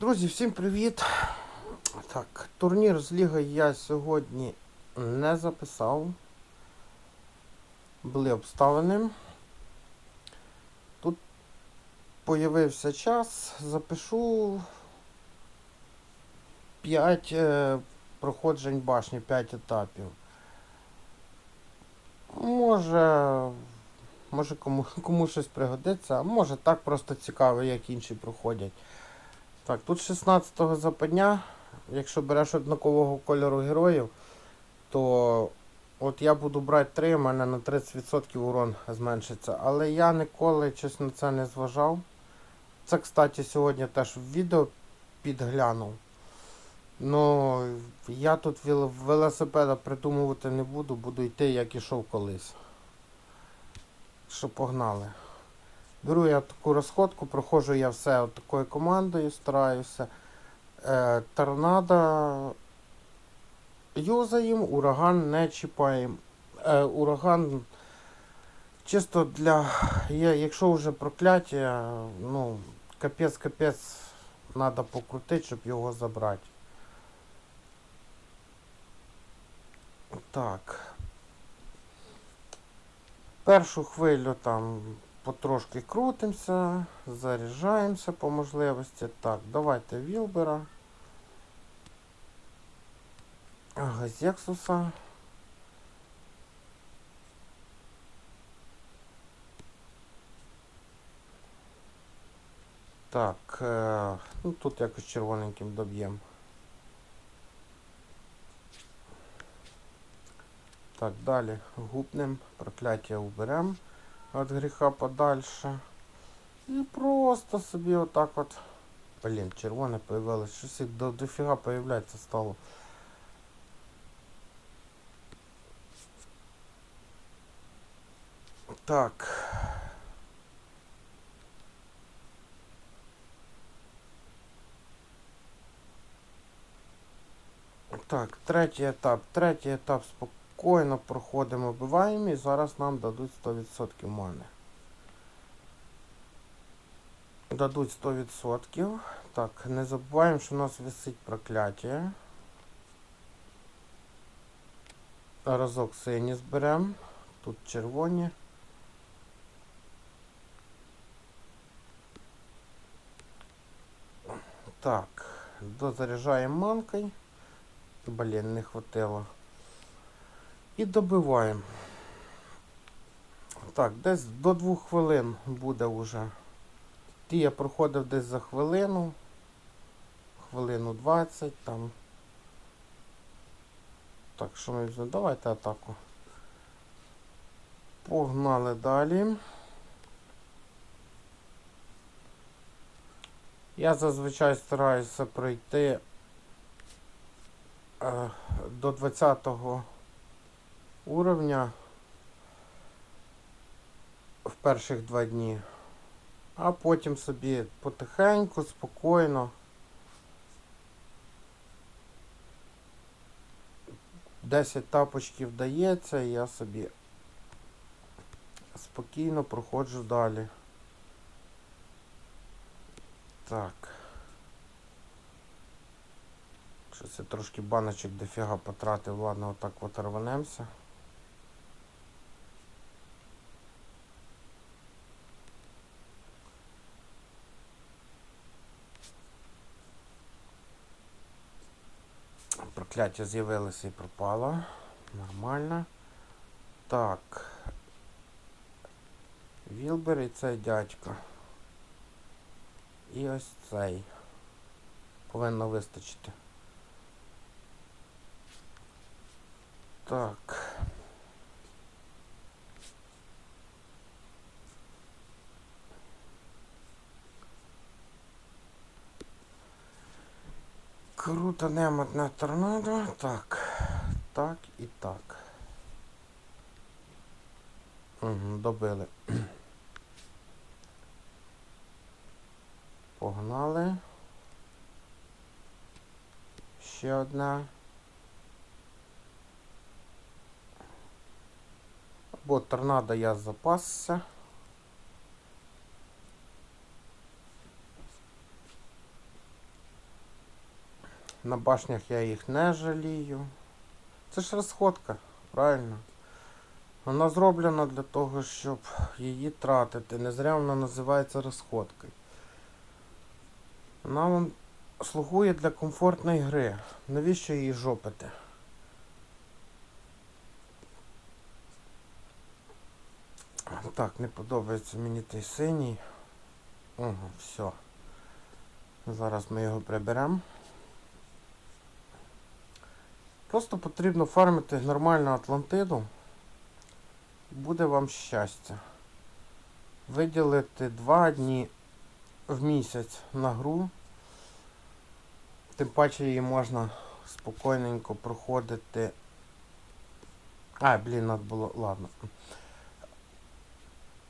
Друзі, всім привіт! Так, турнір з Ліги я сьогодні не записав. Були обставини. Тут появився час, запишу 5 е, проходжень башні, 5 етапів. Може, може кому, кому щось пригодиться, а може так просто цікаво, як інші проходять. Так, тут 16-го западня. Якщо береш однакового кольору героїв, то от я буду брати 3, у мене на 30% урон зменшиться. Але я ніколи щось на це не зважав. Це, кстати, сьогодні теж в відео підглянув. Ну, я тут велосипеда придумувати не буду, буду йти, як ішов колись. Що погнали. Беру я таку розходку, проходжу я все от такою командою, стараюся. Е, торнадо юзаємо, ураган не чіпаємо. Е, ураган чисто для. Якщо вже прокляття, ну, капець-капець треба покрутити, щоб його забрати. Так. Першу хвилю там потрошки крутимося, заряджаємося по можливості. Так, давайте Вілбера. Газексуса. Так, е, ну тут якось червоненьким доб'ємо. Так, далі гупнем, прокляття уберемо від гріха подальше. І просто собі отак от. Блін, червоне появилось. Щось їх до, дофіга появляється стало. Так. Так, третій етап. Третій етап спокійно Проходимо, вбиваємо і зараз нам дадуть 100% мани. Дадуть 100%. Так, не забуваємо, що у нас висить прокляття. Разок сині зберемо. Тут червоні. Так, дозаряджаємо манкою. Блін, не хватило. І добиваємо. Так, десь до двох хвилин буде вже. Ті я проходив десь за хвилину. Хвилину 20 там. Так, що ми візьмемо? Давайте атаку. Погнали далі. Я зазвичай стараюся пройти е, до 20 уровня в перших два дні. А потім собі потихеньку, спокійно. Десять тапочків дається, і я собі спокійно проходжу далі. Так. Щось я трошки баночок дофіга потратив, ладно, отак от рванемося. Прокляття з'явилося і пропало. Нормально. Так. Вілбер і цей дядько. І ось цей. Повинно вистачити. Так. Круто немотне торнадо. Так. Так і так. Угу, добили. Погнали. Ще одна. Бо торнадо я запасся. На башнях я їх не жалію. Це ж розходка, правильно? Вона зроблена для того, щоб її тратити. Не зря вона називається розходкою. Вона вам слугує для комфортної гри. Навіщо її жопити? Так, не подобається мені той синій. Ого, все. Зараз ми його приберемо. Просто потрібно фармити нормальну Атлантиду. Буде вам щастя. Виділити 2 дні в місяць на гру. Тим паче її можна спокійненько проходити. А, блін, надо було. Ладно.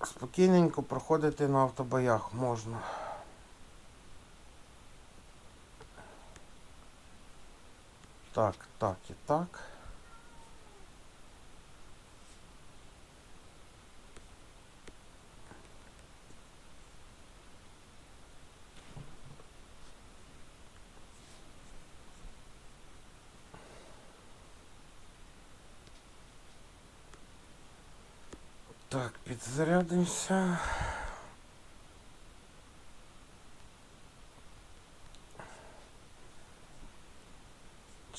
Спокійненько проходити на автобоях можна. Так, так і так. Так, підзарядимося.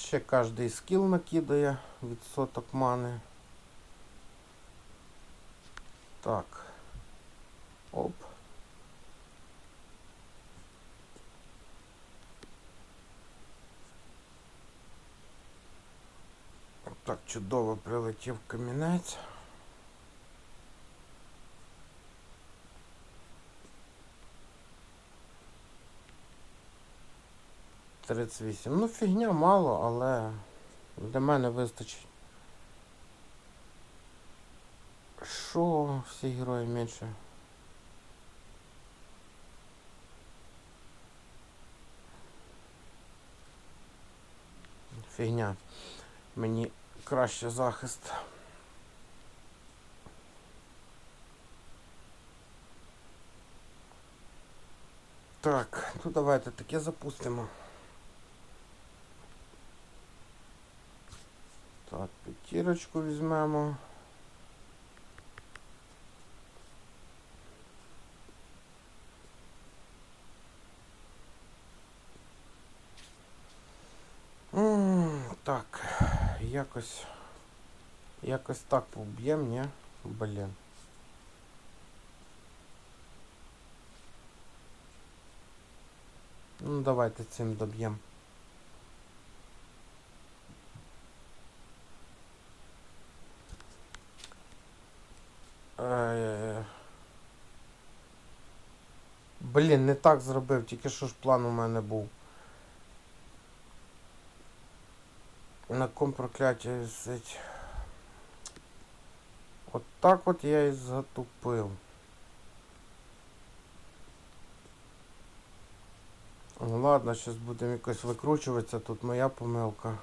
Ще кожний скіл накидає відсоток мани. Так. Оп. Так, чудово прилетів камінець. Тридцять вісім. Ну, фігня мало, але для мене вистачить. Що всі герої менше? Фігня. Мені краще захист. Так, ну давайте таке запустимо. Так, п'ятірочку візьмемо. Так, якось. Якось так поб'єм, ні? Блін. Ну, давайте цим доб'ємо. Блін, не так зробив, тільки що ж план у мене був. На ком прокляття висить. От так от я і затупив. Ну ладно, зараз будемо якось викручуватися, тут моя помилка.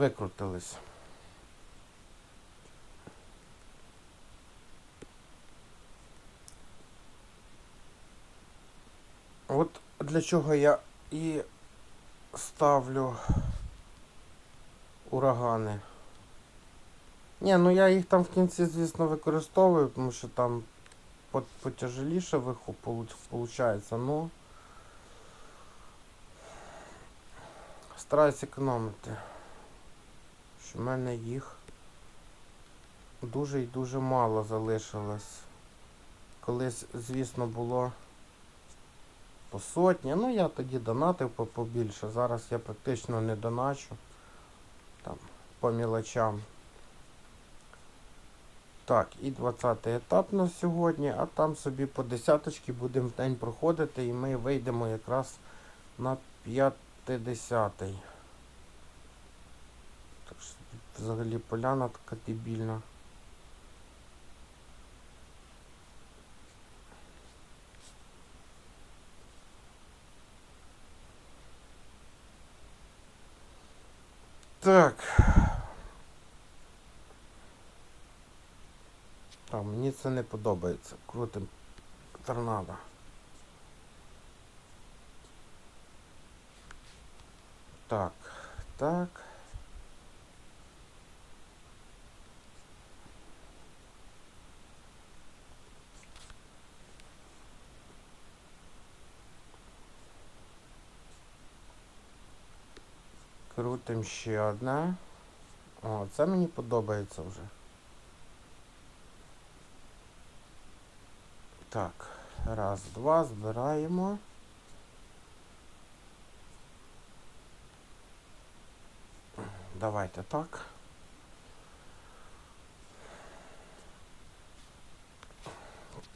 Викрутились. От для чого я і ставлю урагани. Ні, ну я їх там в кінці, звісно, використовую, тому що там потяжеліше виходить, ну стараюсь економити. Що в мене їх дуже і дуже мало залишилось. Колись, звісно, було по сотні. Ну я тоді донатив побільше. Зараз я практично не доначу. Там по мілочам. Так, і 20 етап на сьогодні, а там собі по десяточки будемо в день проходити і ми вийдемо якраз на 50. Взагалі поляна така дебільна. Так. Так, мені це не подобається. Крутим торнадо. Так, так. Крутим ще одне. О, це мені подобається вже. Так, раз, два, збираємо. Давайте так.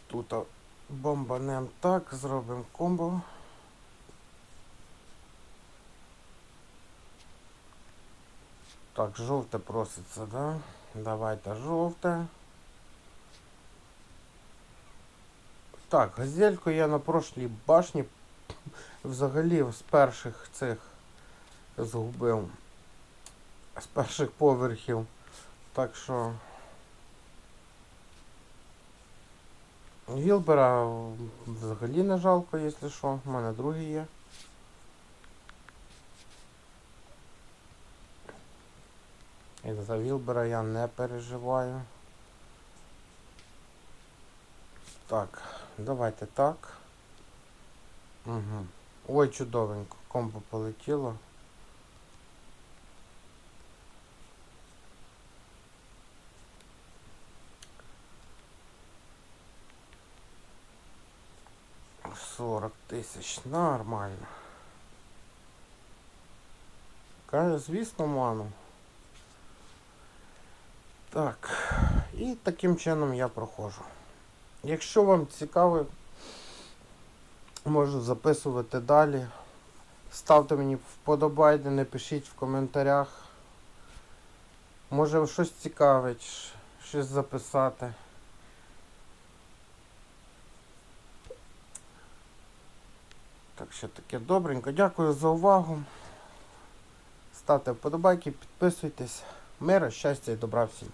Тут бомбанем так, зробимо комбо. Так, жовте проситься, да? Давайте жовте. Так, газельку я на прошлій башні взагалі з перших цих згубив. З перших поверхів. Так що. Гілбера взагалі не жалко, якщо що. У мене другий є. І за Вілбера я не переживаю. Так, давайте так. Угу. Ой, чудовенько. Комбо полетіло. Сорок тисяч. Нормально. Каже, звісно, ману. Так. І таким чином я проходжу. Якщо вам цікаво, можу записувати далі. Ставте мені вподобайки, напишіть в коментарях. Може щось цікавить, щось записати. Так що таке добренько. Дякую за увагу. Ставте вподобайки, підписуйтесь. Мира, щастя і добра всім.